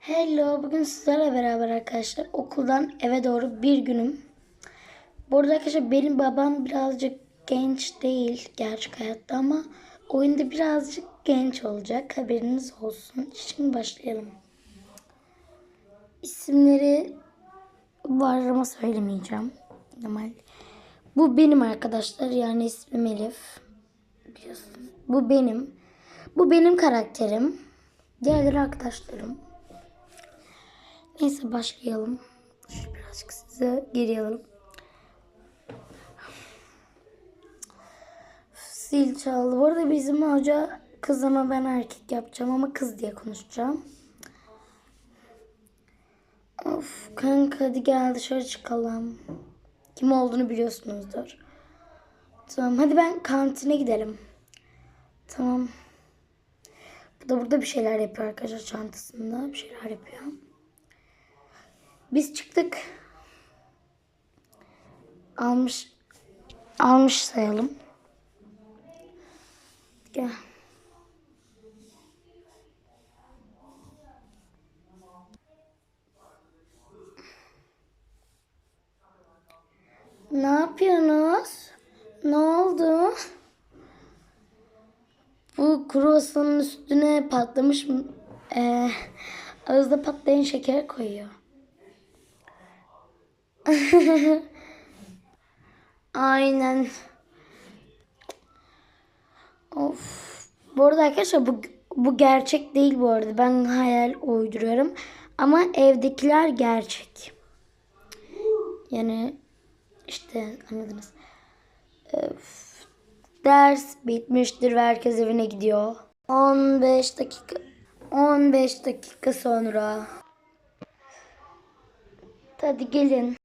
Hello, bugün sizlerle beraber arkadaşlar okuldan eve doğru bir günüm. Bu arada arkadaşlar benim babam birazcık genç değil gerçek hayatta ama oyunda birazcık genç olacak. Haberiniz olsun. Şimdi başlayalım. İsimleri var ama söylemeyeceğim. Normal. Bu benim arkadaşlar yani ismim Elif. Biliyorsunuz. Bu benim. Bu benim karakterim. Diğerleri arkadaşlarım. Neyse başlayalım. Şu birazcık size geri alalım. Zil çaldı. Bu arada bizim hoca kız ama ben erkek yapacağım ama kız diye konuşacağım. Of kanka hadi gel dışarı çıkalım. Kim olduğunu biliyorsunuzdur. Tamam hadi ben kantine gidelim. Tamam. Bu da burada bir şeyler yapıyor arkadaşlar çantasında. Bir şeyler yapıyor. Biz çıktık. Almış almış sayalım. Gel. Ne yapıyorsunuz? Ne oldu? Bu kruvasanın üstüne patlamış mı? Ee, ağızda patlayan şeker koyuyor. Aynen. Of. Bu arada arkadaşlar bu, bu gerçek değil bu arada. Ben hayal uyduruyorum. Ama evdekiler gerçek. Yani işte anladınız. Öf. Ders bitmiştir ve herkes evine gidiyor. 15 dakika 15 dakika sonra. Hadi gelin.